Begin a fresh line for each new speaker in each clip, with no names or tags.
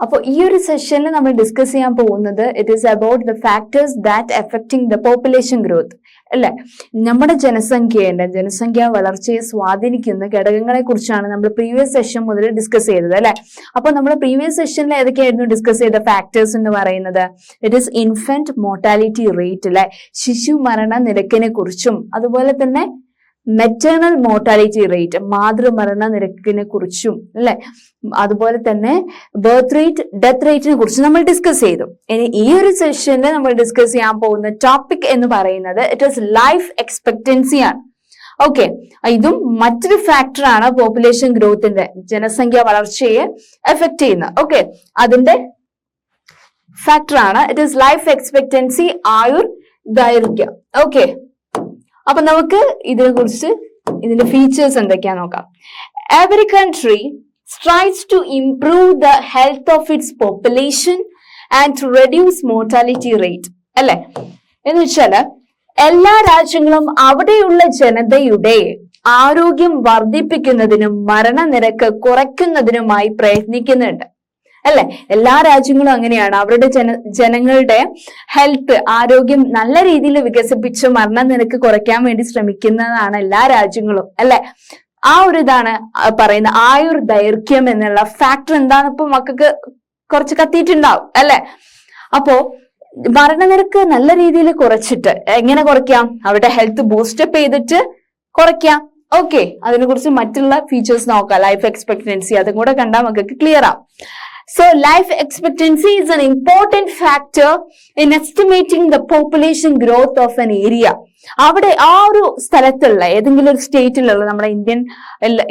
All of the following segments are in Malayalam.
അപ്പോൾ ഈ ഒരു സെഷനിൽ നമ്മൾ ഡിസ്കസ് ചെയ്യാൻ പോകുന്നത് it is about the factors that affecting the population growth അല്ലെ? നമ്മുടെ ജനസംഖ്യയുടെ ജനസംഖ്യ വളർച്ചയെ സ്വാധീനിക്കുന്ന ഘടകങ്ങളെ കുറിച്ചാണ് നമ്മൾ പ്രീവിയസ് സെഷൻ മുതൽ ഡിസ്കസ് ചെയ്തത് അല്ലെ? അപ്പോൾ നമ്മൾ പ്രീവിയസ് സെഷനിൽ ഏതൊക്കെയായിരുന്നു ഡിസ്കസ് ചെയ്ത ഫാക്ടേഴ്സ് എന്ന് പറയുന്നത്? It is infant mortality rate അല്ലെ? ശിശു മരണ നിരക്കിനെ കുറിച്ചും അതുപോലെ തന്നെ മെറ്റേണൽ മോർട്ടാലിറ്റി റേറ്റ് മാതൃമരണ നിരക്കിനെ കുറിച്ചും അല്ലെ? അതുപോലെ തന്നെ ബർത്ത് റേറ്റ് ഡെത്ത് റേറ്റിനെ കുറിച്ചും നമ്മൾ ഡിസ്കസ് ചെയ്തു. ഇനി ഈ ഒരു സെഷനിൽ നമ്മൾ ഡിസ്കസ് ചെയ്യാൻ പോകുന്ന ടോപ്പിക് എന്ന് പറയുന്നത് ഇറ്റ് ഇസ് ലൈഫ് എക്സ്പെക്ടൻസി ആണ്. ഓക്കെ ഇതും മറ്റൊരു ഫാക്ടറാണ് പോപ്പുലേഷൻ ഗ്രോത്തിന്റെ ജനസംഖ്യ വളർച്ചയെ എഫക്ട് ചെയ്യുന്നത് ഓക്കെ അതിന്റെ ഫാക്ടറാണ് ഇറ്റ് ഇസ് ലൈഫ് എക്സ്പെക്ടൻസി ആയുർ ദൈർഘ്യം ഓക്കെ അപ്പൊ നമുക്ക് ഇതിനെ കുറിച്ച് ഇതിന്റെ ഫീച്ചേഴ്സ് എന്തൊക്കെയാ നോക്കാം. Every country strives to improve the health of its population and to reduce mortality rate അല്ലെ? എന്ന് വെച്ചാൽ എല്ലാ രാജ്യങ്ങളും അവിടെയുള്ള ജനതയുടെ ആരോഗ്യം വർദ്ധിപ്പിക്കുന്നതിനും മരണനിരക്ക് കുറയ്ക്കുന്നതിനുമായി പ്രയത്നിക്കുന്നുണ്ട്. അല്ലെ? എല്ലാ രാജ്യങ്ങളും അങ്ങനെയാണ്. അവരുടെ ജന ജനങ്ങളുടെ ഹെൽത്ത് ആരോഗ്യം നല്ല രീതിയിൽ വികസിപ്പിച്ച് മരണനിരക്ക് കുറയ്ക്കാൻ വേണ്ടി ശ്രമിക്കുന്നതാണ് എല്ലാ രാജ്യങ്ങളും അല്ലെ? ആ ഒരു ഇതാണ് പറയുന്ന ആയുർ ദൈർഘ്യം എന്നുള്ള ഫാക്ടർ എന്താണ് ഇപ്പൊ മക്കൾക്ക് കുറച്ച് കത്തിയിട്ടുണ്ടാവും അല്ലെ? അപ്പോ മരണനിരക്ക് നല്ല രീതിയിൽ കുറച്ചിട്ട് എങ്ങനെ കുറയ്ക്കാം? അവരുടെ ഹെൽത്ത് ബൂസ്റ്റപ്പ് ചെയ്തിട്ട് കുറയ്ക്കാം. ഓക്കെ അതിനെ കുറിച്ച് മറ്റുള്ള ഫീച്ചേഴ്സ് നോക്കാം. ലൈഫ് എക്സ്പെക്ടൻസി അതും കൂടെ കണ്ടാൽ മക്കൾക്ക് ക്ലിയർ ആവും. So life expectancy is an important factor in estimating the population growth of an area. അവിടെ ആ ഒരു സ്ഥലത്തുള്ള ഏതെങ്കിലും ഒരു സ്റ്റേറ്റിലുള്ള നമ്മുടെ ഇന്ത്യൻ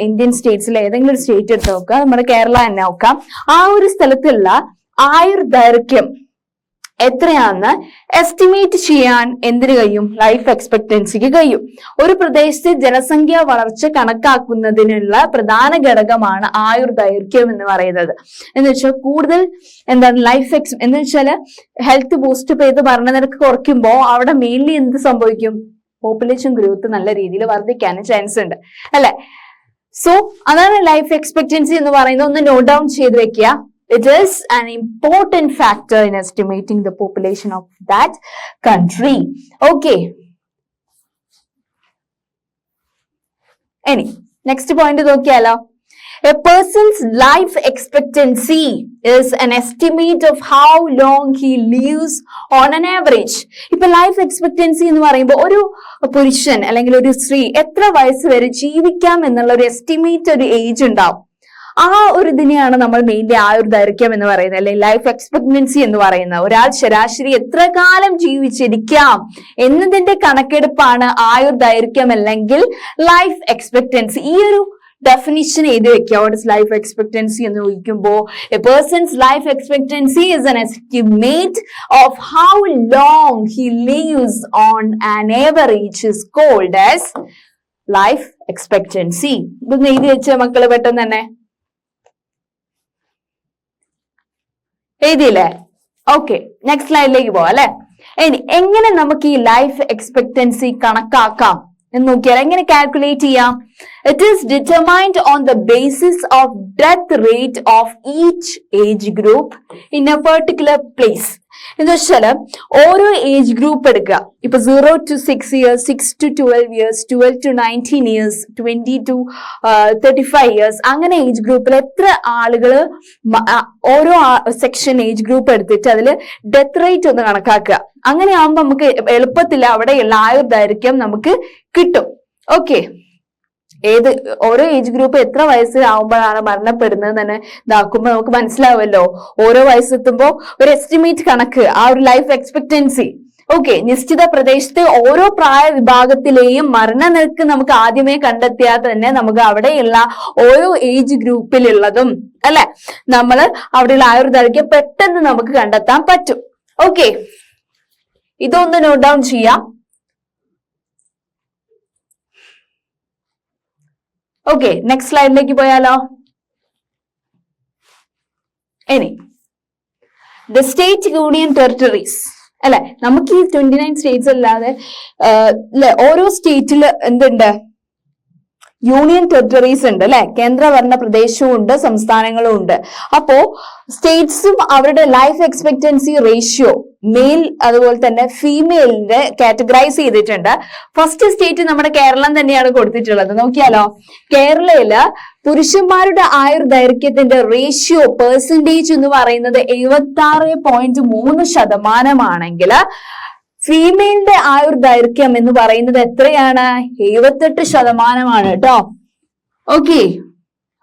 ഇന്ത്യൻ സ്റ്റേറ്റ്സിലെ ഏതെങ്കിലും ഒരു സ്റ്റേറ്റ് എടുത്ത് നോക്കുക നമ്മുടെ കേരള തന്നെ നോക്കാം ആ ഒരു സ്ഥലത്തുള്ള ആയുർ ദൈർഘ്യം എത്രയാണെന്ന് എസ്റ്റിമേറ്റ് ചെയ്യാൻ എന്തിനു കഴിയും? ലൈഫ് എക്സ്പെക്ടൻസിക്ക് കഴിയും. ഒരു പ്രദേശത്തെ ജനസംഖ്യ വളർച്ച കണക്കാക്കുന്നതിനുള്ള പ്രധാന ഘടകമാണ് ആയുർ ദൈർഘ്യം എന്ന് പറയുന്നത്. എന്ന് വെച്ചാൽ കൂടുതൽ എന്താണ് ലൈഫ് എക്സ് എന്ന് വെച്ചാൽ ഹെൽത്ത് ബൂസ്റ്റ് ചെയ്ത് ഭരണനിരക്ക് കുറയ്ക്കുമ്പോൾ അവിടെ മെയിൻലി എന്ത് സംഭവിക്കും? പോപ്പുലേഷൻ ഗ്രോത്ത് നല്ല രീതിയിൽ വർദ്ധിക്കാനും ചാൻസ് ഉണ്ട്. അല്ലെ? സോ അതാണ് ലൈഫ് എക്സ്പെക്ടൻസി എന്ന് പറയുന്നത്. ഒന്ന് നോട്ട് ഡൗൺ ചെയ്ത് വെക്കുക. It is an important factor in estimating the population of that country. Okay. Any next point നോക്കിയാലോ A person's life expectancy is an estimate of how long he lives on an average. ഇപ്പൊ ലൈഫ് എക്സ്പെക്ടൻസി എന്ന് പറയുമ്പോൾ ഒരു പുരുഷൻ അല്ലെങ്കിൽ ഒരു സ്ത്രീ എത്ര വയസ്സ് വരെ ജീവിക്കാം എന്നുള്ള ഒരു എസ്റ്റിമേറ്റ് ഒരു ഏജ് ഉണ്ടാവും ആ ഒരു ഇതിനെയാണ് നമ്മൾ മെയിൻലി ആ ഒരു ദൈർഘ്യം എന്ന് പറയുന്നത്. അല്ലെ ലൈഫ് എക്സ്പെക്ടൻസി എന്ന് പറയുന്നത്. ഒരാൾ ശരാശരി എത്ര കാലം ജീവിച്ചിരിക്കാം എന്നതിന്റെ കണക്കെടുപ്പാണ് ആയുർ ദൈർഘ്യം അല്ലെങ്കിൽ ലൈഫ് എക്സ്പെക്ടൻസി ഈ ഒരു ഡെഫിനിഷൻ എഴുതി വെക്കുക. വാട്ട് ഇസ് ലൈഫ് എക്സ്പെക്ടൻസി എന്ന് ചോദിക്കുമ്പോൾ a person's life expectancy is an estimate of how long he lives on an average is called as life expectancy ഇത് എഴുതി വെച്ച മക്കൾ പെട്ടെന്ന് തന്നെ. എഴുതിയില്ലേ? ഓക്കെ നെക്സ്റ്റ് സ്ലൈഡിലേക്ക് പോവാം അല്ലെ? ഇനി എങ്ങനെ നമുക്ക് ഈ ലൈഫ് എക്സ്പെക്ടൻസി കണക്കാക്കാം എന്ന് നോക്കിയാൽ എങ്ങനെ കാൽക്കുലേറ്റ് ചെയ്യാം? It is determined on the basis of death rate of each age group in a particular place എന്ന് വെച്ചാൽ ഓരോ ഏജ് ഗ്രൂപ്പ് എടുക്കുക. ഇപ്പൊ zero to six years six to twelve years twelve to nineteen years twenty to thirty five years അങ്ങനെ ഏജ് ഗ്രൂപ്പിൽ എത്ര ആളുകൾ ഓരോ സെക്ഷൻ ഏജ് ഗ്രൂപ്പ് എടുത്തിട്ട് അതിൽ ഡെത്ത് റേറ്റ് ഒന്ന് കണക്കാക്കുക. അങ്ങനെ ആകുമ്പോൾ നമുക്ക് എളുപ്പത്തിൽ അവിടെയുള്ള ആയുർദൈർഘ്യം നമുക്ക് കിട്ടും. ഓക്കെ ഏത് ഓരോ ഏജ് ഗ്രൂപ്പ് എത്ര വയസ്സ് ആവുമ്പോഴാണ് മരണപ്പെടുന്നത് തന്നെ ഇതാക്കുമ്പോൾ നമുക്ക് മനസ്സിലാവുമല്ലോ ഓരോ വയസ്സെത്തുമ്പോൾ ഒരു എസ്റ്റിമേറ്റ് കണക്ക് ആ ഒരു ലൈഫ് എക്സ്പെക്ടൻസി ഓക്കെ നിശ്ചിത പ്രദേശത്തെ ഓരോ പ്രായ വിഭാഗത്തിലെയും മരണനിരക്ക് നമുക്ക് ആദ്യമേ കണ്ടെത്തിയാൽ തന്നെ നമുക്ക് അവിടെയുള്ള ഓരോ ഏജ് ഗ്രൂപ്പിലുള്ളതും അല്ലെ? നമ്മൾ അവിടെയുള്ള ആ ഒരു ദൈർഘ്യം പെട്ടെന്ന് നമുക്ക് കണ്ടെത്താൻ പറ്റും. ഓക്കെ ഇതൊന്ന് നോട്ട് ഡൗൺ ചെയ്യാം. ഓക്കെ നെക്സ്റ്റ് സ്ലൈഡിലേക്ക് പോയാലോ? ഇനി ദ സ്റ്റേറ്റ് യൂണിയൻ ടെറിട്ടറീസ് അല്ലെ? നമുക്ക് ഈ ട്വന്റി നയൻ സ്റ്റേറ്റ്സ് അല്ലാതെ അല്ലെ ഓരോ സ്റ്റേറ്റിൽ എന്തുണ്ട്? യൂണിയൻ ടെറിട്ടറീസ് ഉണ്ട് അല്ലെ? കേന്ദ്രഭരണ പ്രദേശവും ഉണ്ട് സംസ്ഥാനങ്ങളും ഉണ്ട്. അപ്പോ സ്റ്റേറ്റ്സും അവരുടെ ലൈഫ് എക്സ്പെക്ടൻസി റേഷ്യോ മെയിൽ അതുപോലെ തന്നെ ഫീമെയിലിന്റെ കാറ്റഗറൈസ് ചെയ്തിട്ടുണ്ട്. ഫസ്റ്റ് സ്റ്റേറ്റ് നമ്മുടെ കേരളം തന്നെയാണ് കൊടുത്തിട്ടുള്ളത്. നോക്കിയാലോ കേരളയിൽ പുരുഷന്മാരുടെ ആയുർ ദൈർഘ്യത്തിന്റെ റേഷ്യോ പെർസെന്റേജ് എന്ന് പറയുന്നത് എഴുപത്തി ആറ് പോയിന്റ് മൂന്ന് ശതമാനമാണെങ്കിൽ ഫീമെയിലിന്റെ ആയുർ ദൈർഘ്യം എന്ന് പറയുന്നത് എത്രയാണ്? എഴുപത്തെട്ട് ശതമാനമാണ് കേട്ടോ ഓക്കെ.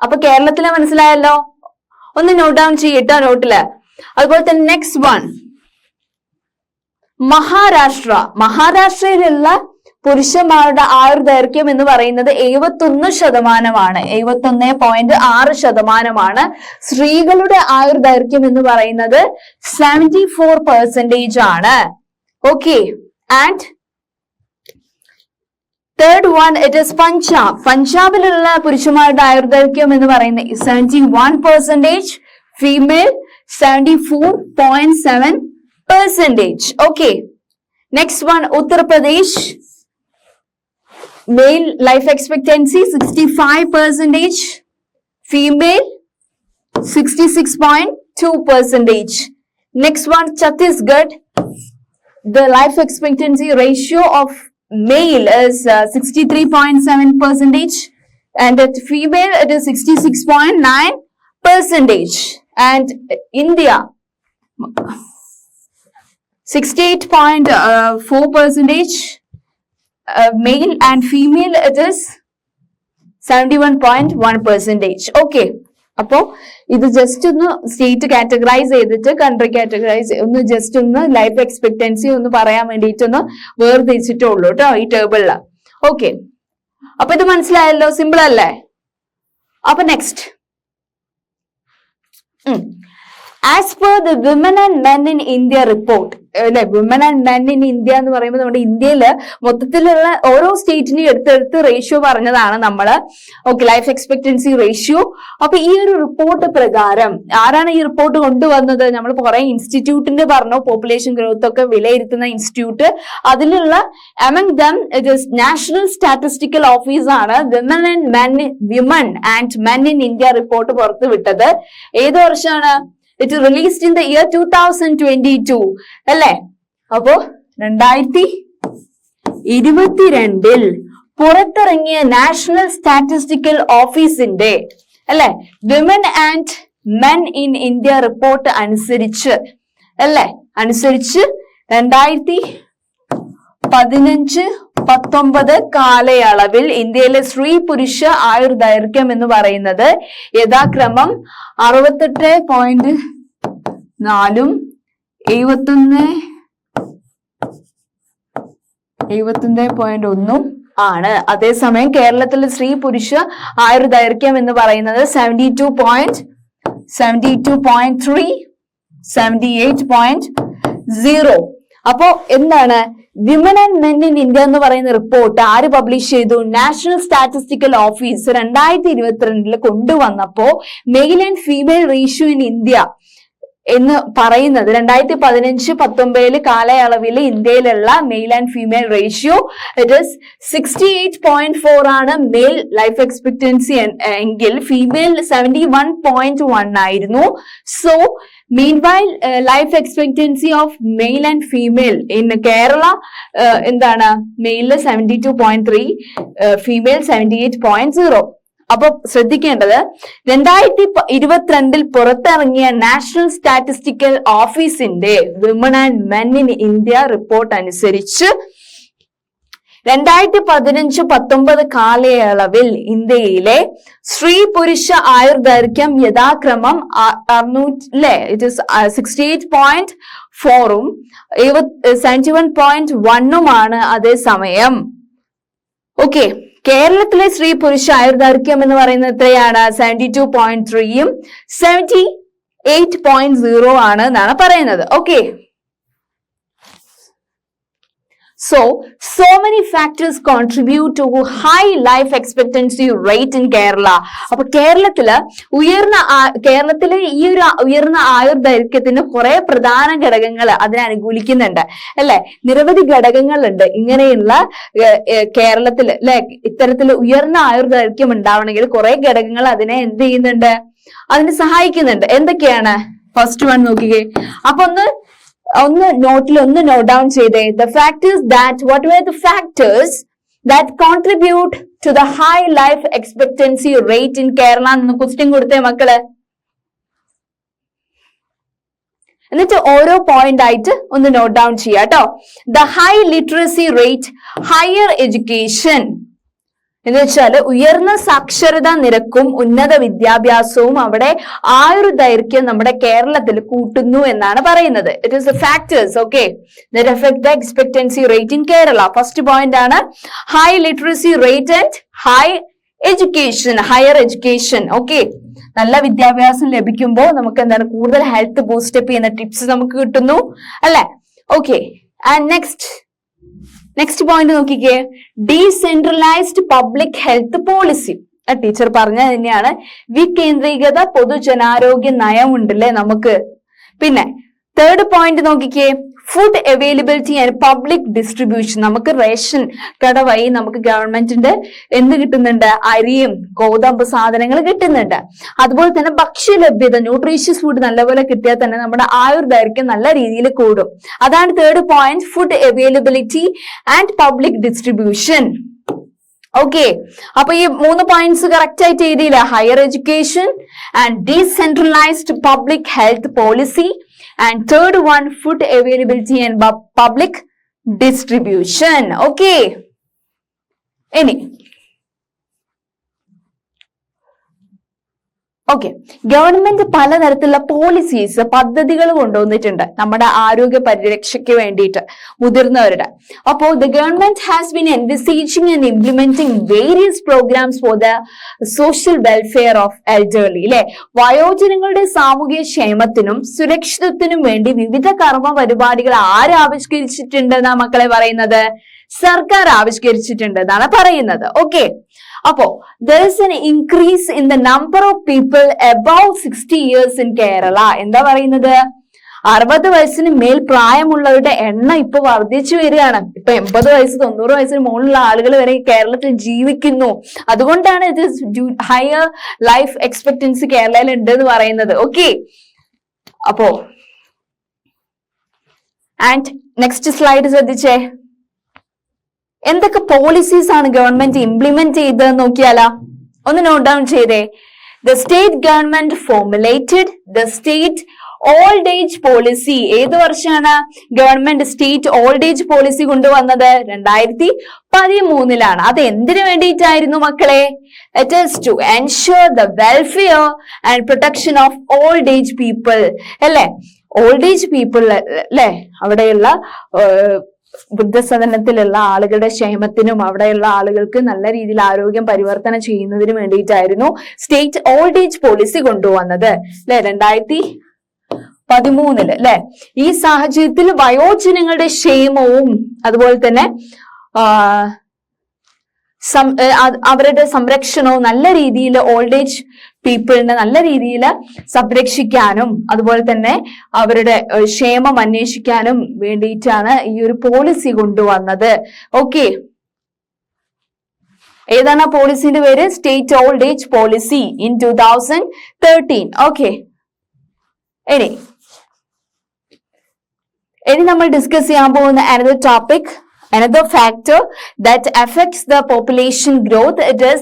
അപ്പൊ കേരളത്തിലെ മനസ്സിലായല്ലോ? ഒന്ന് നോട്ട് ഡൗൺ ചെയ്യട്ടോ നോട്ടിൽ അതുപോലെ തന്നെ നെക്സ്റ്റ് വൺ മഹാരാഷ്ട്ര. മഹാരാഷ്ട്രയിലുള്ള പുരുഷന്മാരുടെ ആയുർ ദൈർഘ്യം എന്ന് പറയുന്നത് എഴുപത്തൊന്ന് ശതമാനമാണ്. എഴുപത്തൊന്ന് പോയിന്റ് ആറ് ശതമാനമാണ്. സ്ത്രീകളുടെ ആയുർ ദൈർഘ്യം എന്ന് പറയുന്നത് സെവന്റി ഫോർ പെർസെന്റേജ് ആണ്. Okay and third one it is Punjab പഞ്ചാബിലുള്ള പുരുഷന്മാരുടെ ആയുർദൈർഘ്യം എന്ന് പറയുന്നത് seventy one percentage female seventy four point seven percentage okay next one Uttar Pradesh male life expectancy sixty five percentage female sixty six point two percentage next one Chhattisgarh the life expectancy ratio of male is uh, 63.7 percentage and at female it is 66.9 percentage. And india 68.4 percentage uh, male and female it is 71.1 percentage. Okay അപ്പോ ഇത് ജസ്റ്റ് ഒന്ന് സ്റ്റേറ്റ് കാറ്റഗറൈസ് ചെയ്തിട്ട് കൺട്രി കാറ്റഗറൈസ് ഒന്ന് ജസ്റ്റ് ഒന്ന് ലൈഫ് എക്സ്പെക്ടൻസി ഒന്ന് പറയാൻ വേണ്ടിയിട്ടൊന്ന് വേർതിരിച്ചിട്ടേ ഉള്ളൂ കേട്ടോ ഈ ടേബിളിൽ ഓക്കെ അപ്പൊ ഇത് മനസ്സിലായല്ലോ? സിമ്പിൾ അല്ലേ? അപ്പൊ next as per the women and men in India report അല്ലെ? Women and men in India എന്ന് പറയുമ്പോൾ നമ്മുടെ ഇന്ത്യയിൽ മൊത്തത്തിലുള്ള ഓരോ സ്റ്റേറ്റിനെയും എടുത്തെടുത്ത് റേഷ്യോ പറഞ്ഞതാണ് നമ്മൾ ഓക്കെ ലൈഫ് എക്സ്പെക്ടൻസി റേഷ്യോ അപ്പൊ ഈ ഒരു റിപ്പോർട്ട് പ്രകാരം ആരാണ് ഈ റിപ്പോർട്ട് കൊണ്ടുവന്നത്? നമ്മൾ കുറെ ഇൻസ്റ്റിറ്റ്യൂട്ടിന്റെ പറഞ്ഞു. പോപ്പുലേഷൻ ഗ്രോത്ത് ഒക്കെ വിലയിരുത്തുന്ന ഇൻസ്റ്റിറ്റ്യൂട്ട് അതിലുള്ള among them is national statistical office ആണ് women and men women and men in India report പുറത്തുവിട്ടത്. ഏത് വർഷമാണ്? It released in the year two thousand twenty two അല്ലേ? അപ്പോ രണ്ടായിരത്തി ഇരുപത്തിരണ്ടിൽ പുറത്തിറങ്ങിയ നാഷണൽ സ്റ്റാറ്റിസ്റ്റിക്കൽ ഓഫീസിന്റെ അല്ലെ? Women and men in India report അനുസരിച്ച് അല്ലെ? അനുസരിച്ച് രണ്ടായിരത്തി പതിനഞ്ച് പത്തൊമ്പത് കാലയളവിൽ ഇന്ത്യയിലെ സ്ത്രീ പുരുഷ ആയുർദൈർഘ്യം എന്ന് പറയുന്നത് യഥാക്രമം അറുപത്തെട്ട് പോയിന്റ് നാലും എഴുപത്തൊന്ന് എഴുപത്തൊന്ന് പോയിന്റ് ഒന്നും ആണ്. അതേസമയം കേരളത്തിലെ സ്ത്രീ പുരുഷ ആയുർദൈർഘ്യം എന്ന് പറയുന്നത് seventy two point seventy two point three seventy eight point zero അപ്പോ എന്താണ് women and men in India എന്ന് പറയുന്ന റിപ്പോർട്ട് ആര് പബ്ലിഷ് ചെയ്തു? നാഷണൽ സ്റ്റാറ്റിസ്റ്റിക്കൽ ഓഫീസ് രണ്ടായിരത്തി ഇരുപത്തിരണ്ടിൽ കൊണ്ടുവന്നപ്പോ male and female ratio in India എന്ന് പറയുന്നത് രണ്ടായിരത്തി പതിനഞ്ച് പത്തൊമ്പതിൽ കാലയളവിൽ ഇന്ത്യയിലുള്ള male and female ratio it is sixty eight point four ആണ് മെയിൽ ലൈഫ് എക്സ്പെക്ടൻസി എങ്കിൽ female seventy one point one ആയിരുന്നു. So meanwhile life expectancy of male and female in Kerala എന്താണ്? മെയിലിൽ seventy two point three female seventy eight point zero അപ്പൊ ശ്രദ്ധിക്കേണ്ടത് രണ്ടായിരത്തി ഇരുപത്തിരണ്ടിൽ പുറത്തിറങ്ങിയ നാഷണൽ സ്റ്റാറ്റിസ്റ്റിക്കൽ ഓഫീസിന്റെ women and men in India report അനുസരിച്ച് രണ്ടായിരത്തി പതിനഞ്ച് പത്തൊമ്പത് കാലയളവിൽ ഇന്ത്യയിലെ സ്ത്രീ പുരുഷ ആയുർദൈർഘ്യം യഥാക്രമം അറുന്നൂറ്റി അല്ലെ it is sixty eight point ഫോറും സെവന്റി വൺ പോയിന്റ് വണ്ണുമാണ് അതേസമയം ഓക്കെ കേരളത്തിലെ സ്ത്രീ പുരുഷ ആയുർദൈർഘ്യം എന്ന് പറയുന്നത് എത്രയാണ്? സെവന്റി ടു പോയിന്റ് ത്രീയും സെവന്റി എയ്റ്റ് പോയിന്റ് സീറോ ആണ് എന്നാണ് പറയുന്നത്. Okay So, so many factors contribute to high life expectancy rate in Kerala. അപ്പൊ കേരളത്തിൽ ഉയർന്ന കേരളത്തിലെ ഈ ഒരു ഉയർന്ന ആയുർദൈർഘ്യത്തിന് കുറെ പ്രധാന ഘടകങ്ങൾ അതിനെ അനുകൂലിക്കുന്നുണ്ട്. അല്ലെ? നിരവധി ഘടകങ്ങളുണ്ട്. ഇങ്ങനെയുള്ള ഏർ, അല്ലെ? ഇത്തരത്തിൽ ഉയർന്ന ആയുർദൈർഘ്യം ഉണ്ടാവണമെങ്കിൽ കുറെ ഘടകങ്ങൾ അതിനെ എന്ത് ചെയ്യുന്നുണ്ട്? അതിനെ സഹായിക്കുന്നുണ്ട്. എന്തൊക്കെയാണ്? ഫസ്റ്റ് വൺ നോക്കിക്കേ. അപ്പൊ ഒന്ന് ഒന്ന് നോട്ടിൽ ഒന്ന് നോട്ട് ഡൗൺ ചെയ്തേ. The factors that what were the factors that contribute to the high life expectancy rate in Kerala എന്ന് ക്വസ്റ്റ്യൻ കൊടുത്തേ മക്കൾ. എന്നിട്ട് ഓരോ പോയിന്റ് ആയിട്ട് ഒന്ന് നോട്ട് ഡൗൺ ചെയ്യാം കേട്ടോ the high literacy rate higher education എന്ന് വെച്ചാൽ ഉയർന്ന സാക്ഷരതാ നിരക്കും ഉന്നത വിദ്യാഭ്യാസവും അവിടെ ആയുർദൈർഘ്യം നമ്മുടെ കേരളത്തിൽ കൂട്ടുന്നു എന്നാണ് പറയുന്നത്. It is the factors okay that effect the expectancy rate in Kerala first point ആണ് high literacy rate and high education higher education okay നല്ല വിദ്യാഭ്യാസം ലഭിക്കുമ്പോൾ നമുക്ക് എന്താണ് കൂടുതൽ ഹെൽത്ത് ബൂസ്റ്റപ്പ് ചെയ്യുന്ന ടിപ്സ് നമുക്ക് കിട്ടുന്നു അല്ലെ? Okay and next next point നോക്കിക്കേ. Decentralised public health policy teacher പറഞ്ഞ തന്നെയാണ്. വികേന്ദ്രീകൃത പൊതുജനാരോഗ്യ നയം ഉണ്ടല്ലേ നമുക്ക്? പിന്നെ തേർഡ് പോയിന്റ് നോക്കിക്കേ. Food availability and public distribution നമുക്ക് റേഷൻ കട വഴി നമുക്ക് ഗവൺമെന്റിന്റെ എന്ത് കിട്ടുന്നുണ്ട്? അരിയും ഗോതമ്പ് സാധനങ്ങൾ കിട്ടുന്നുണ്ട്. അതുപോലെ തന്നെ ഭക്ഷ്യലഭ്യത ന്യൂട്രീഷ്യസ് ഫുഡ് നല്ലപോലെ കിട്ടിയാൽ തന്നെ നമ്മുടെ ആയുർദൈർഘ്യം നല്ല രീതിയിൽ കൂടും. അതാണ് third point food availability and public distribution okay അപ്പൊ ഈ മൂന്ന് പോയിന്റ്സ് കറക്റ്റ് ആയിട്ട് എഴുതിയില്ല? Higher education and decentralised public health policy And third one, food availability and public distribution. Okay. Any. Okay government പലതരത്തിലുള്ള പോളിസീസ് പദ്ധതികൾ കൊണ്ടുവന്നിട്ടുണ്ട് നമ്മുടെ ആരോഗ്യ പരിരക്ഷയ്ക്ക് വേണ്ടിയിട്ട് മുതിർന്നവരുടെ. അപ്പോൾ the government has been envisaging and implementing various programmes for the social welfare of elderly അല്ലെ വയോജനങ്ങളുടെ സാമൂഹിക ക്ഷേമത്തിനും സുരക്ഷിതത്വത്തിനും വേണ്ടി വിവിധ കർമ്മ പരിപാടികൾ ആര് ആവിഷ്കരിച്ചിട്ടുണ്ടെന്നാ മക്കളെ പറയുന്നത്? സർക്കാർ ആവിഷ്കരിച്ചിട്ടുണ്ട് എന്നാണ് പറയുന്നത്. ഓക്കെ അപ്പോ there is an increase in the number of people above sixty years in Kerala എന്താ പറയുന്നത്? അറുപത് വയസ്സിന് മേൽ പ്രായമുള്ളവരുടെ എണ്ണം ഇപ്പൊ വർദ്ധിച്ചു വരികയാണ്. ഇപ്പൊ എൺപത് വയസ്സ് തൊണ്ണൂറ് വയസ്സിന് മുകളിലുള്ള ആളുകൾ വരെ കേരളത്തിൽ ജീവിക്കുന്നു. അതുകൊണ്ടാണ് ഇത് ഹയർ ലൈഫ് എക്സ്പെക്ടൻസി കേരളയിൽ ഉണ്ട് എന്ന് പറയുന്നത്. ഓക്കെ അപ്പോ ആൻഡ് നെക്സ്റ്റ് സ്ലൈഡ് ശ്രദ്ധിച്ചേ. എന്തൊക്കെ പോളിസീസ് ആണ് ഗവൺമെന്റ് ഇംപ്ലിമെന്റ് ചെയ്തതെന്ന് നോക്കിയാലാ? ഒന്ന് നോട്ട് ഡൗൺ ചെയ്തേ. The state government formulated the state old age policy ഏത് വർഷമാണ് government state old age policy കൊണ്ടുവന്നത്? രണ്ടായിരത്തി പതിമൂന്നിലാണ് അത് എന്തിനു വേണ്ടിയിട്ടായിരുന്നു മക്കളെ? It is to ensure the welfare and protection of old age people അല്ലേ? ഓൾഡ് ഏജ് പീപ്പിൾ അല്ലേ? അവിടെയുള്ള വൃദ്ധസദനത്തിലുള്ള ആളുകളുടെ ക്ഷേമത്തിനും അവിടെയുള്ള ആളുകൾക്ക് നല്ല രീതിയിൽ ആരോഗ്യം പരിവർത്തനം ചെയ്യുന്നതിന് വേണ്ടിയിട്ടായിരുന്നു സ്റ്റേറ്റ് ഓൾഡ് ഏജ് പോളിസി കൊണ്ടുവന്നത് അല്ലെ? രണ്ടായിരത്തി പതിമൂന്നിൽ അല്ലെ? ഈ സാഹചര്യത്തിൽ വയോജനങ്ങളുടെ ക്ഷേമവും അതുപോലെ തന്നെ അവരുടെ സംരക്ഷണവും നല്ല രീതിയിൽ ഓൾഡ് ഏജ് പീപ്പിളിനെ നല്ല രീതിയിൽ സംരക്ഷിക്കാനും അതുപോലെ തന്നെ അവരുടെ ക്ഷേമം അന്വേഷിക്കാനും വേണ്ടിയിട്ടാണ് ഈ ഒരു പോളിസി കൊണ്ടുവന്നത്. ഓക്കെ ഏതാണ് ആ പോളിസിന്റെ പേര്? State old age policy in two thousand thirteen okay ഇനി ഇനി നമ്മൾ ഡിസ്കസ് ചെയ്യാൻ പോകുന്ന another topic another factor that affects the population growth it is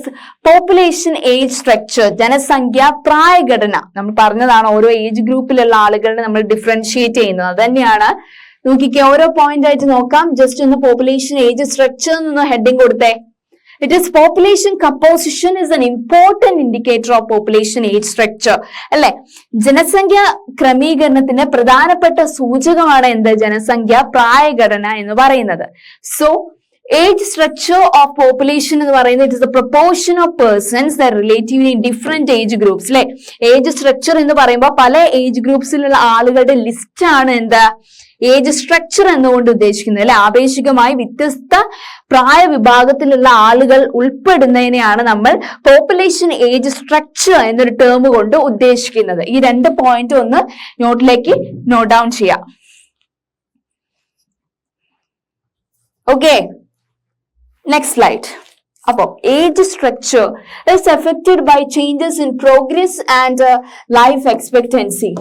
population age structure. ജനസംഖ്യ പ്രായഘടന. നമ്മൾ പറഞ്ഞതാണ് ഓരോ ഏജ് ഗ്രൂപ്പിലുള്ള ആളുകളെ നമ്മൾ ഡിഫറൻഷിയേറ്റ് ചെയ്യുന്നത്. അത് തന്നെയാണ്. നോക്കിക്കേ ഓരോ പോയിന്റ് ആയിട്ട് നോക്കാം. ജസ്റ്റ് ഒന്ന് പോപ്പുലേഷൻ ഏജ് സ്ട്രക്ചർ എന്ന് ഹെഡിങ് കൊടുത്തേ. It is population composition is an important indicator of population age structure അല്ലെ? ജനസംഖ്യ ക്രമീകരണത്തിന് പ്രധാനപ്പെട്ട സൂചകമാണ് എന്ത് ജനസംഖ്യ? പ്രായഘടന എന്ന് പറയുന്നത്. So age structure of population എന്ന് പറയുന്നത് it is the proportion of persons the relatively different age groups അല്ലെ? ഏജ് സ്ട്രക്ചർ എന്ന് പറയുമ്പോൾ പല ഏജ് ഗ്രൂപ്പ്സിലുള്ള ആളുകളുടെ ലിസ്റ്റ് ആണ് എന്താ? ഏജ് സ്ട്രക്ചർ എന്നുകൊണ്ട് ഉദ്ദേശിക്കുന്നത് അല്ലെ? ആപേക്ഷികമായി വ്യത്യസ്ത പ്രായ വിഭാഗത്തിലുള്ള ആളുകൾ ഉൾപ്പെടുന്നതിനെയാണ് നമ്മൾ പോപ്പുലേഷൻ ഏജ് സ്ട്രക്ചർ എന്നൊരു ടേം കൊണ്ട് ഉദ്ദേശിക്കുന്നത്. ഈ രണ്ട് പോയിന്റ് ഒന്ന് നോട്ടിലേക്ക് നോട്ട് ഡൗൺ ചെയ്യാം. ഓക്കെ നെക്സ്റ്റ് സ്ലൈഡ് അപ്പോ age structure is effected by changes in progress and life expectancy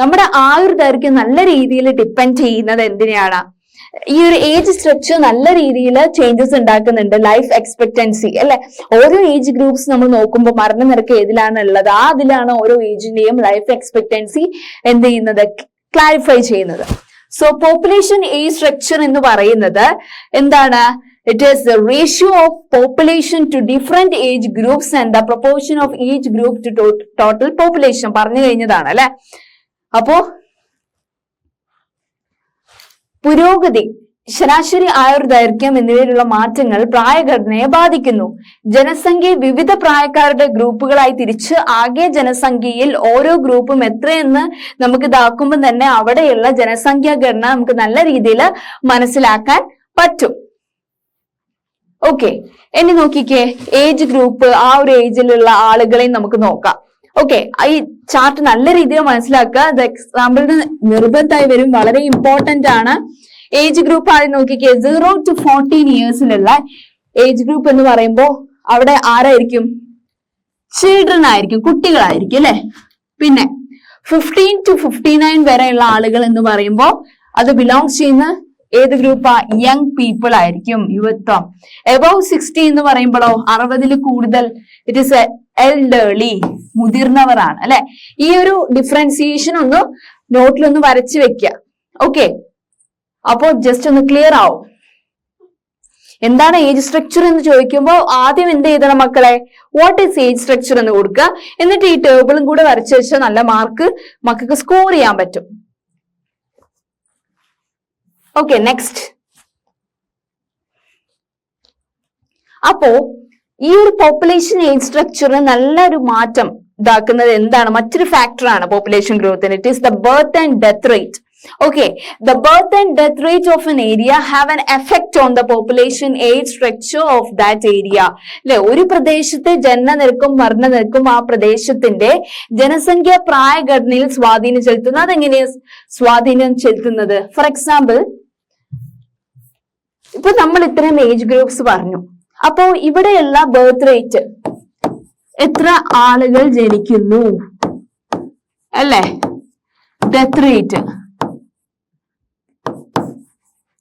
നമ്മുടെ ആയുർദൈർഘ്യം നല്ല രീതിയിൽ ഡിപ്പെൻഡ് ചെയ്യുന്നത് എന്തിനെയാണ്? ഈ ഒരു ഏജ് സ്ട്രക്ചർ നല്ല രീതിയിൽ ചേഞ്ചസ് ഉണ്ടാക്കുന്നുണ്ട് ലൈഫ് എക്സ്പെക്ടൻസി അല്ലെ? ഓരോ ഏജ് ഗ്രൂപ്പ്സ് നമ്മൾ നോക്കുമ്പോൾ മരണനിരക്ക് ഏതിലാണ് ഉള്ളത്? ആ അതിലാണ് ഓരോ ഏജിന്റെയും ലൈഫ് എക്സ്പെക്ടൻസി എന്ത് ചെയ്യുന്നത്? ക്ലാരിഫൈ ചെയ്യുന്നത്. സോ പോപ്പുലേഷൻ ഏജ് സ്ട്രക്ചർ എന്ന് പറയുന്നത് എന്താണ്? It is the ratio of population to different age groups and the proportion of age group to total population പറഞ്ഞു കഴിഞ്ഞതാണ് അല്ലെ? അപ്പോ പുരോഗതി ശരാശരി ആയുർദൈർഘ്യം എന്നിവയിലുള്ള മാറ്റങ്ങൾ പ്രായഘടനയെ ബാധിക്കുന്നു. ജനസംഖ്യ വിവിധ പ്രായക്കാരുടെ ഗ്രൂപ്പുകളായി തിരിച്ച് ആകെ ജനസംഖ്യയിൽ ഓരോ ഗ്രൂപ്പും എത്രയെന്ന് നമുക്ക് ഇതാക്കുമ്പോൾ തന്നെ അവിടെയുള്ള ജനസംഖ്യാ ഘടന നമുക്ക് നല്ല രീതിയിൽ മനസ്സിലാക്കാൻ പറ്റും. ഓക്കെ ഇനി നോക്കിക്കേ ഏജ് ഗ്രൂപ്പ് ആ ഒരു ഏജിലുള്ള ആളുകളെയും നമുക്ക് നോക്കാം. ഓക്കെ ഈ ചാർട്ട് നല്ല രീതിയിൽ മനസ്സിലാക്കുക. ഇത് എക്സാമ്പിളിന് നിർബന്ധമായി വരും. വളരെ ഇമ്പോർട്ടന്റ് ആണ്. ഏജ് ഗ്രൂപ്പ് ആദ്യം നോക്കിക്കേ. സീറോ ടു ഫോർട്ടീൻ ഇയേഴ്സിലുള്ള ഏജ് ഗ്രൂപ്പ് എന്ന് പറയുമ്പോൾ അവിടെ ആരായിരിക്കും? ചിൽഡ്രൻ ആയിരിക്കും. കുട്ടികളായിരിക്കും അല്ലെ? പിന്നെ ഫിഫ്റ്റീൻ ടു ഫിഫ്റ്റി നയൻ വരെയുള്ള ആളുകൾ എന്ന് പറയുമ്പോൾ അത് ബിലോങ്സ് ചെയ്യുന്ന ഏത് ഗ്രൂപ്പാ യങ് പീപ്പിൾ ആയിരിക്കും യുവത്വം. എബവ് സിക്സ്റ്റി എന്ന് പറയുമ്പോഴോ അറുപതിൽ കൂടുതൽ ഇറ്റ് ഇസ് എൽഡേർലി മുതിർന്നവരാണ് അല്ലെ? ഈ ഒരു ഡിഫറൻസിയേഷൻ ഒന്ന് നോട്ടിലൊന്ന് വരച്ചു വെക്കുക ഓക്കെ അപ്പോ ജസ്റ്റ് ഒന്ന് ക്ലിയർ ആവും. എന്താണ് ഏജ് സ്ട്രക്ചർ എന്ന് ചോദിക്കുമ്പോൾ ആദ്യം എന്ത് ചെയ്തണം മക്കളെ? വാട്ട് ഈസ് ഏജ് സ്ട്രക്ചർ എന്ന് കൊടുക്കുക എന്നിട്ട് ഈ ടേബിളും കൂടെ വരച്ചു വെച്ചാൽ നല്ല മാർക്ക് മക്കൾക്ക് സ്കോർ ചെയ്യാൻ പറ്റും. ഓക്കെ നെക്സ്റ്റ് അപ്പോ ഈ ഒരു പോപ്പുലേഷൻ ഏജ് സ്ട്രക്ചറിന് നല്ലൊരു മാറ്റം ഇതാക്കുന്നത് എന്താണ്? മറ്റൊരു ഫാക്ടറാണ് population ഗ്രോത്തിന് it is the birth and death rate okay the birth and death rate of an area have an effect on the population age structure of that area. അല്ലെ ഒരു പ്രദേശത്തെ ജനനനിരക്കും മരണനിരക്കും ആ പ്രദേശത്തിന്റെ ജനസംഖ്യ പ്രായഘടനയിൽ സ്വാധീനം ചെലുത്തുന്നത് അതെങ്ങനെയാണ് സ്വാധീനം ചെലുത്തുന്നത്? ഫോർ എക്സാമ്പിൾ ഇപ്പൊ നമ്മൾ ഇത്രയും ഏജ് ഗ്രൂപ്പ്സ് പറഞ്ഞു. അപ്പോ ഇവിടെയുള്ള ബർത്ത് റേറ്റ് എത്ര ആളുകൾ ജനിക്കുന്നു? അല്ലേ? ഡെത്ത് റേറ്റ്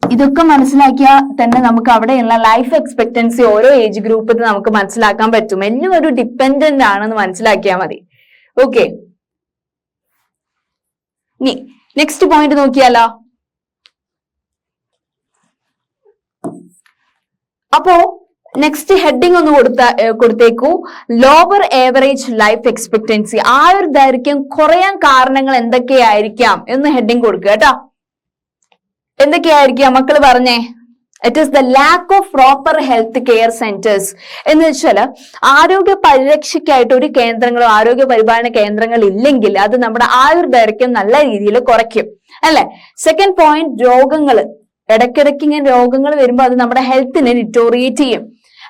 ഇതൊക്കെ മനസ്സിലാക്കിയാൽ തന്നെ നമുക്ക് അവിടെയുള്ള ലൈഫ് എക്സ്പെക്ടൻസി ഓരോ ഏജ് ഗ്രൂപ്പിൽ നമുക്ക് മനസ്സിലാക്കാൻ പറ്റും. എല്ലാം ഒരു ഡിപ്പെൻഡന്റ് ആണെന്ന് മനസ്സിലാക്കിയാൽ മതി. ഓക്കെ നെക്സ്റ്റ് പോയിന്റ് നോക്കിയാലോ? അപ്പോ നെക്സ്റ്റ് ഹെഡിങ് ഒന്ന് കൊടുത്ത കൊടുത്തേക്കൂ. ലോവർ ഏവറേജ് ലൈഫ് എക്സ്പെക്ടൻസി ആ ഒരു ദൈർഘ്യം കുറയാൻ കാരണങ്ങൾ എന്തൊക്കെയായിരിക്കാം എന്ന് ഹെഡിങ് കൊടുക്കുക കേട്ടോ. എന്തൊക്കെയായിരിക്കാം മക്കൾ പറഞ്ഞേ? It is the lack of proper health care centres എന്ന് വെച്ചാൽ ആരോഗ്യ പരിരക്ഷയ്ക്കായിട്ട് ഒരു കേന്ദ്രങ്ങളോ ആരോഗ്യ പരിപാലന കേന്ദ്രങ്ങൾ ഇല്ലെങ്കിൽ അത് നമ്മുടെ ആയുർദൈർഘ്യം നല്ല രീതിയിൽ കുറയ്ക്കും. അല്ലെ? സെക്കൻഡ് പോയിന്റ് രോഗങ്ങൾ ഇടയ്ക്കിടയ്ക്ക് ഇങ്ങനെ രോഗങ്ങൾ വരുമ്പോൾ അത് നമ്മുടെ ഹെൽത്തിനെ ഡിറ്റോറിയേറ്റ് ചെയ്യും.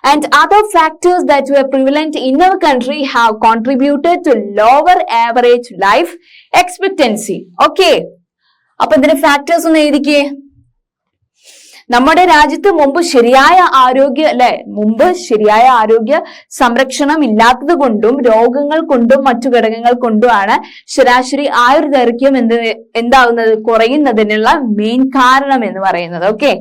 And other factors that you are prevalent in our country have contributed to lower average life expectancy okay അപ്പൊ ഇതിന്റെ ഫാക്ടേഴ്സ് ഒന്ന് എഴുതിക്കേ. നമ്മുടെ രാജ്യത്ത് മുമ്പ് ശരിയായ ആരോഗ്യ അല്ലെ? മുമ്പ് ശരിയായ ആരോഗ്യ സംരക്ഷണം ഇല്ലാത്തത് കൊണ്ടും രോഗങ്ങൾ കൊണ്ടും മറ്റു ഘടകങ്ങൾ കൊണ്ടുമാണ് ശരാശരി ആയുർദൈർഘ്യം എന്ത് എന്താവുന്നത്? കുറയുന്നതിനുള്ള മെയിൻ കാരണം എന്ന് പറയുന്നത്. ഓക്കെ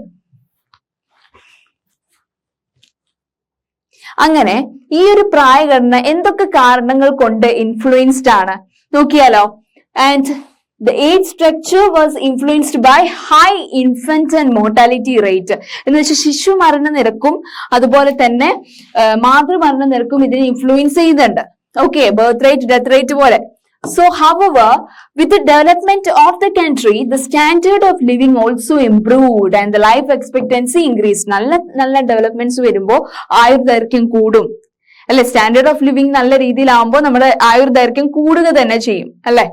അങ്ങനെ ഈ ഒരു പ്രായഘടന എന്തൊക്കെ കാരണങ്ങൾ കൊണ്ട് ഇൻഫ്ലുവൻസ്ഡ് ആണ്? നോക്കിയാലോ. And the age structure was influenced by high infant and mortality rate എന്ന് വെച്ചാൽ ശിശു മരണ നിരക്കും അതുപോലെ തന്നെ മാതൃമരണ നിരക്കും ഇതിനെ ഇൻഫ്ലുവൻസ് ചെയ്യുന്നുണ്ട്. Okay birth rate death rate പോലെ. So however with development of the country the standard of living also improved and the life expectancy increase നല്ല നല്ല ഡെവലപ്മെന്റ്സ് വരുമ്പോൾ ആയുർദൈർഘ്യം കൂടും. അല്ലെ? സ്റ്റാൻഡേർഡ് ഓഫ് ലിവിംഗ് നല്ല രീതിയിലാവുമ്പോൾ നമ്മുടെ ആയുർദൈർഘ്യം കൂടുക തന്നെ ചെയ്യും. അല്ലെ?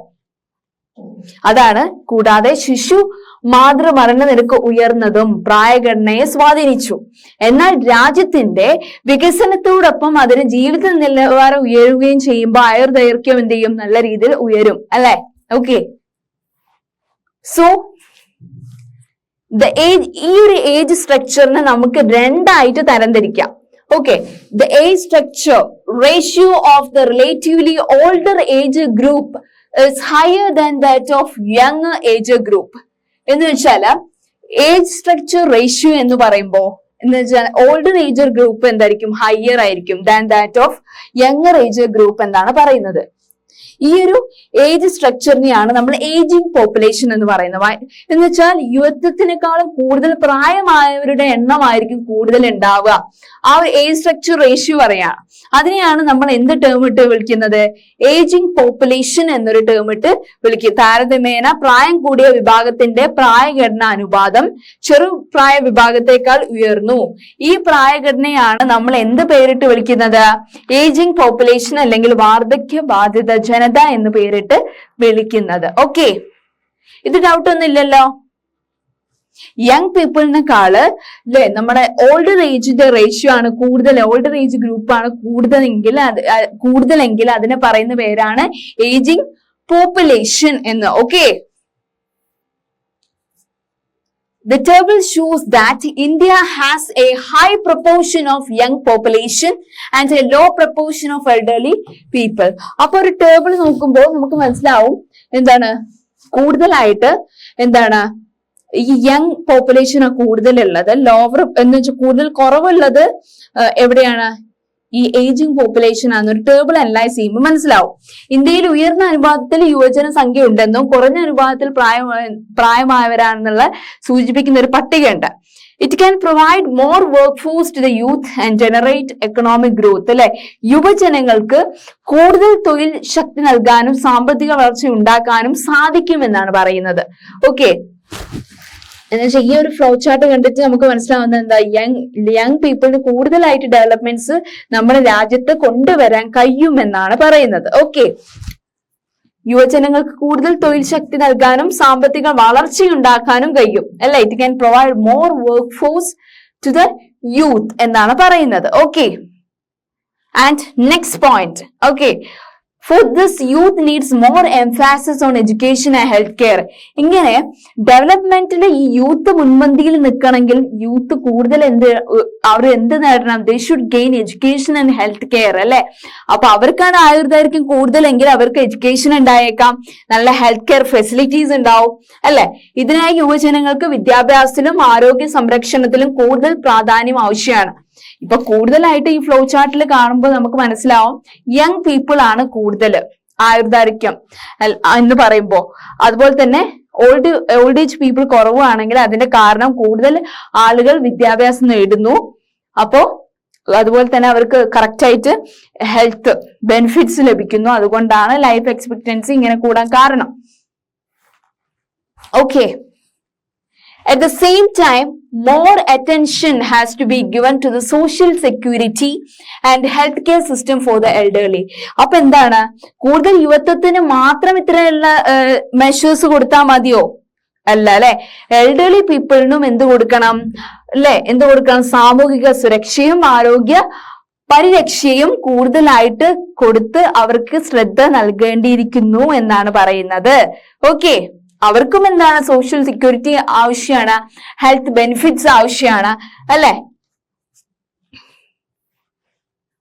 അതാണ് കൂടാതെ ശിശു മാതൃമരണ നിരക്ക് ഉയർന്നതും പ്രായഘടനയെ സ്വാധീനിച്ചു. എന്നാൽ രാജ്യത്തിന്റെ വികസനത്തോടൊപ്പം അതിന് ജീവിത നിലവാരം ഉയരുകയും ചെയ്യുമ്പോൾ ആയുർദൈർഘ്യം എന്ത് ചെയ്യും? നല്ല രീതിയിൽ ഉയരും അല്ലെ? ഓക്കെ സോ ദ ഏജ് ഈ ഒരു ഏജ് സ്ട്രക്ചറിനെ നമുക്ക് രണ്ടായിട്ട് തരംതിരിക്കാം. Okay the age structure ratio of the relatively older age group is higher than that of young age group എന്ന് വെച്ചാൽ ഏജ് സ്ട്രക്ചർ റേഷ്യോ എന്ന് പറയുമ്പോൾ എന്ന് വെച്ചാൽ ഓൾഡർ ഏജർ ഗ്രൂപ്പ് എന്തായിരിക്കും? ഹയർ ആയിരിക്കും than that of younger age group എന്നാണ് പറയുന്നത്. ഈ ഒരു ഏജ് സ്ട്രക്ചറിനെയാണ് നമ്മൾ ഏജിംഗ് പോപ്പുലേഷൻ എന്ന് പറയുന്നത്. എന്ന് വെച്ചാൽ യുവത്വത്തിനേക്കാളും കൂടുതൽ പ്രായമായവരുടെ എണ്ണമായിരിക്കും കൂടുതൽ ഉണ്ടാവുക. ആ ഒരു ഏജ് സ്ട്രക്ചർ റേഷ്യോ പറയാ അതിനെയാണ് നമ്മൾ എന്ത് ടേം ഇട്ട് വിളിക്കുന്നത്? ഏജിംഗ് പോപ്പുലേഷൻ എന്നൊരു ടേം ഇട്ട് വിളിക്കും താരതമ്യേന പ്രായം കൂടിയ വിഭാഗത്തിന്റെ പ്രായഘടന അനുപാതം ചെറു പ്രായ വിഭാഗത്തേക്കാൾ ഉയർന്നു. ഈ പ്രായഘടനയാണ് നമ്മൾ എന്ത് പേരിട്ട് വിളിക്കുന്നത്? ഏജിംഗ് പോപ്പുലേഷൻ അല്ലെങ്കിൽ വാർദ്ധക്യ ബാധിത ജനത എന്ന് പേരിട്ട് വിളിക്കുന്നത്. ഓക്കെ ഇത് ഡൗട്ട് ഒന്നും ഇല്ലല്ലോ. യങ് പീപ്പിളിനെക്കാൾ അല്ലെ നമ്മുടെ ഓൾഡർ ഏജിന്റെ റേഷ്യോ ആണ് കൂടുതൽ ഓൾഡർ ഏജ് ഗ്രൂപ്പ് ആണ് കൂടുതലെങ്കിൽ അത് കൂടുതലെങ്കിൽ അതിനെ പറയുന്ന പേരാണ് ഏജിങ് പോപ്പുലേഷൻ എന്ന്. Okay The table shows that India has a high proportion of young population and a low proportion of elderly people. അപ്പൊ ഒരു ടേബിൾ നോക്കുമ്പോൾ നമുക്ക് മനസ്സിലാവും എന്താണ് കൂടുതലായിട്ട് എന്താണ് ഈ യങ് പോപ്പുലേഷൻ കൂടുതലുള്ളത് ലോവർ എന്ന് വെച്ചാൽ കൂടുതൽ കുറവുള്ളത് എവിടെയാണ് ഈ ഏജിംഗ് പോപ്പുലേഷൻ ആണ്. ഒരു ടേബിൾ അനലൈസ് ചെയ്യുമ്പോൾ മനസ്സിലാവും. ഇന്ത്യയിൽ ഉയർന്ന അനുപാതത്തിൽ യുവജന സംഖ്യ ഉണ്ടെന്നും കുറഞ്ഞ അനുപാതത്തിൽ പ്രായ പ്രായമായവരാണെന്നുള്ള സൂചിപ്പിക്കുന്ന ഒരു പട്ടികയുണ്ട്. It can provide more workforce to the youth and generate economic growth അല്ലെ? യുവജനങ്ങൾക്ക് കൂടുതൽ തൊഴിൽ ശക്തി നൽകാനും സാമ്പത്തിക വളർച്ച ഉണ്ടാക്കാനും സാധിക്കുമെന്നാണ് പറയുന്നത്. ഓക്കെ എന്നുവെച്ചാൽ ഈ ഒരു ഫ്ലോ ചാർട്ട് കണ്ടിട്ട് നമുക്ക് മനസ്സിലാവുന്ന എന്താ? യങ് യങ് പീപ്പിളിന് കൂടുതലായിട്ട് ഡെവലപ്മെന്റ്സ് നമ്മുടെ രാജ്യത്ത് കൊണ്ടുവരാൻ കഴിയുമെന്നാണ് പറയുന്നത്. ഓക്കെ യുവജനങ്ങൾക്ക് കൂടുതൽ തൊഴിൽ ശക്തി നൽകാനും സാമ്പത്തിക വളർച്ചയുണ്ടാക്കാനും കഴിയും. അല്ല? It can provide more workforce to the youth എന്നാണ് പറയുന്നത്. Okay and next point okay for this youth needs more emphasis on education and health care ഇങ്ങനെ ഡെവലപ്മെന്റിൽ ഈ യൂത്ത് മുൻപന്തിയിൽ നിൽക്കണമെങ്കിൽ യൂത്ത് കൂടുതൽ എന്ത് അവർ എന്ത് നേടണം? They should gain education and health care അല്ലെ? അപ്പൊ അവർക്കാണ് ആയുർദൈർഘ്യം കൂടുതലെങ്കിൽ അവർക്ക് എഡ്യൂക്കേഷൻ ഉണ്ടായേക്കാം. നല്ല ഹെൽത്ത് കെയർ ഫെസിലിറ്റീസ് ഉണ്ടാവും അല്ലെ? ഇതിനായി യുവജനങ്ങൾക്ക് വിദ്യാഭ്യാസത്തിലും ആരോഗ്യ സംരക്ഷണത്തിലും കൂടുതൽ പ്രാധാന്യം ആവശ്യമാണ്. ഇപ്പൊ കൂടുതലായിട്ട് ഈ ഫ്ലോ ചാർട്ടിൽ കാണുമ്പോൾ നമുക്ക് മനസ്സിലാവും യങ് പീപ്പിൾ ആണ് കൂടുതൽ ആയുർദാരിക്യം എന്ന് പറയുമ്പോൾ അതുപോലെ തന്നെ ഓൾഡ് ഓൾഡ് ഏജ് പീപ്പിൾ കുറവാണെങ്കിൽ അതിന്റെ കാരണം കൂടുതൽ ആളുകൾ വിദ്യാഭ്യാസം നേടുന്നു. അപ്പോ അതുപോലെ തന്നെ അവർക്ക് കറക്റ്റ് ആയിട്ട് ഹെൽത്ത് ബെനിഫിറ്റ്സ് ലഭിക്കുന്നു. അതുകൊണ്ടാണ് ലൈഫ് എക്സ്പെക്ടൻസി ഇങ്ങനെ കൂടാൻ കാരണം. Okay At the same time, more attention has to be given to the social security health care system for the elderly. അപ്പൊ എന്താണ്? കൂടുതൽ യുവത്വത്തിന് മാത്രം ഇത്രയുള്ള മെഷേഴ്സ് കൊടുത്താൽ മതിയോ? അല്ല അല്ലെ എൽഡർലി പീപ്പിളിനും എന്ത് കൊടുക്കണം? അല്ലെ? എന്ത് കൊടുക്കണം? സാമൂഹിക സുരക്ഷയും ആരോഗ്യ പരിരക്ഷയും കൂടുതലായിട്ട് കൊടുത്ത് അവർക്ക് ശ്രദ്ധ നൽകേണ്ടിയിരിക്കുന്നു എന്നാണ് പറയുന്നത്. ഓക്കെ അവർക്കും എന്താണ് സോഷ്യൽ സെക്യൂരിറ്റി ആവശ്യമാണ് ഹെൽത്ത് ബെനിഫിറ്റ്സ് ആവശ്യമാണ് അല്ലെ?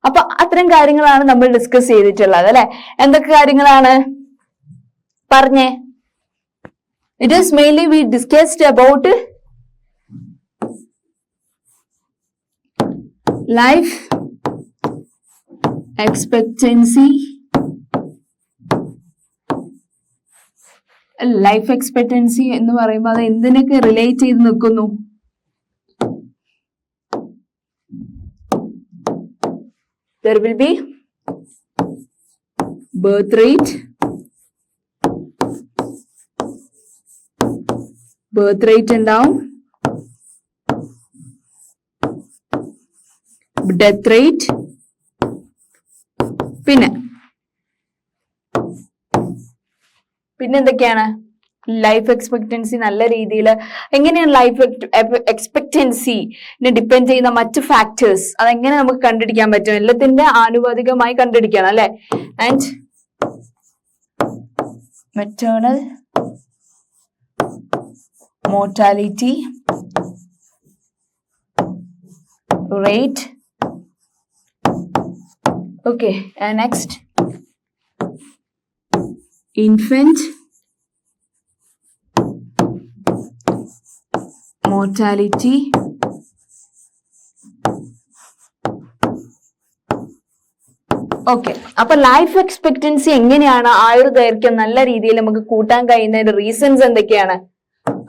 അപ്പൊ അത്തരം കാര്യങ്ങളാണ് നമ്മൾ ഡിസ്കസ് ചെയ്തിട്ടുള്ളത് അല്ലെ? എന്തൊക്കെ കാര്യങ്ങളാണ്? പറഞ്ഞേ. It is mainly we discussed about life expectancy life expectancy എന്ന് പറയുമ്പോൾ അത് എന്തിനൊക്കെ റിലേറ്റ് ചെയ്ത് നിൽക്കുന്നു? Will be birth rate. Birth rate ഉണ്ടാവും ഡെത്ത് റേറ്റ് പിന്നെ എന്തൊക്കെയാണ് ലൈഫ് എക്സ്പെക്ടൻസി നല്ല രീതിയിൽ എങ്ങനെയാണ് ലൈഫ് എക്സ്പെക്ടൻസിനെ ഡിപ്പെൻഡ് ചെയ്യുന്ന മറ്റ് ഫാക്ടേഴ്സ് അതെങ്ങനെ നമുക്ക് കണ്ടുപിടിക്കാൻ പറ്റും? എല്ലാത്തിന്റെ ആനുപാതികമായി കണ്ടുപിടിക്കണം അല്ലെ? And maternal mortality rate okay next. Infant mortality okay അപ്പൊ ലൈഫ് എക്സ്പെക്ടൻസി എങ്ങനെയാണ്? ആയുർദൈർഘ്യം നല്ല രീതിയിൽ നമുക്ക് കൂട്ടാൻ കഴിയുന്നതിന്റെ റീസൺസ് എന്തൊക്കെയാണ്?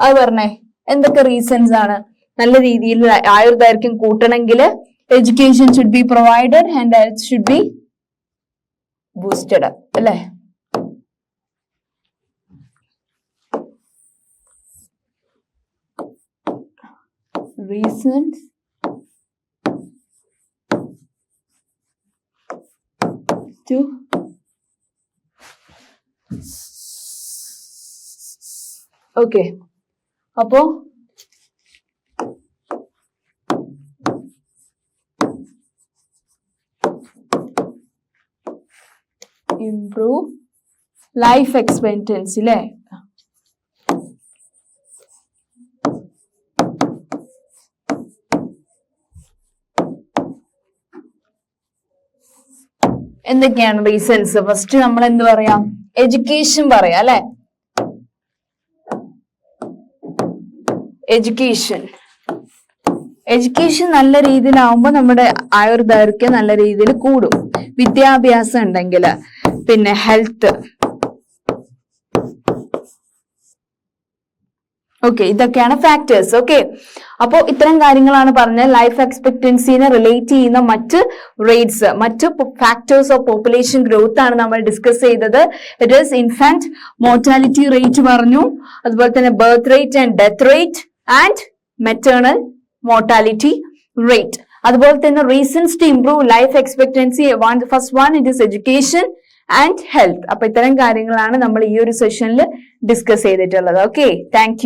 അത് പറഞ്ഞേ. എന്തൊക്കെ റീസൺസ് ആണ്? നല്ല രീതിയിൽ ആയുർദൈർഘ്യം കൂട്ടണമെങ്കിൽ education should be provided and should be boosted അല്ലേ? റീസൺസ് to ഓക്കെ അപ്പോ ഇംപ്രൂവ് ലൈഫ് എക്സ്പെക്ടൻസി അല്ലേ എന്തൊക്കെയാണ് റീസൺസ് ഫസ്റ്റ് നമ്മൾ എന്ത് പറയാം? എഡ്യൂക്കേഷൻ പറയാം അല്ലെ? എഡ്യൂക്കേഷൻ എഡ്യൂക്കേഷൻ നല്ല രീതിയിലാവുമ്പോൾ നമ്മുടെ ആയുർദൈർഘ്യം നല്ല രീതിയിൽ കൂടും. വിദ്യാഭ്യാസം ഉണ്ടെങ്കിൽ പിന്നെ ഹെൽത്ത് ഓക്കെ ഇതൊക്കെയാണ് ഫാക്ടേഴ്സ് ഓക്കെ അപ്പോൾ ഇത്തരം കാര്യങ്ങളാണ് പറഞ്ഞ ലൈഫ് എക്സ്പെക്ടൻസിനെ റിലേറ്റ് ചെയ്യുന്ന മറ്റ് റേറ്റ്സ് മറ്റ് ഫാക്ടേഴ്സ് ഓഫ് പോപ്പുലേഷൻ ഗ്രോത്ത് ആണ് നമ്മൾ ഡിസ്കസ് ചെയ്തത്. It is infant mortality rate പറഞ്ഞു. അതുപോലെ തന്നെ birth rate and death rate and maternal mortality rate അതുപോലെ തന്നെ reasons to improve life expectancy first one it is education and health അപ്പൊ ഇത്തരം കാര്യങ്ങളാണ് നമ്മൾ ഈ ഒരു സെഷനിൽ ഡിസ്കസ് ചെയ്തിട്ടുള്ളത്. Okay thank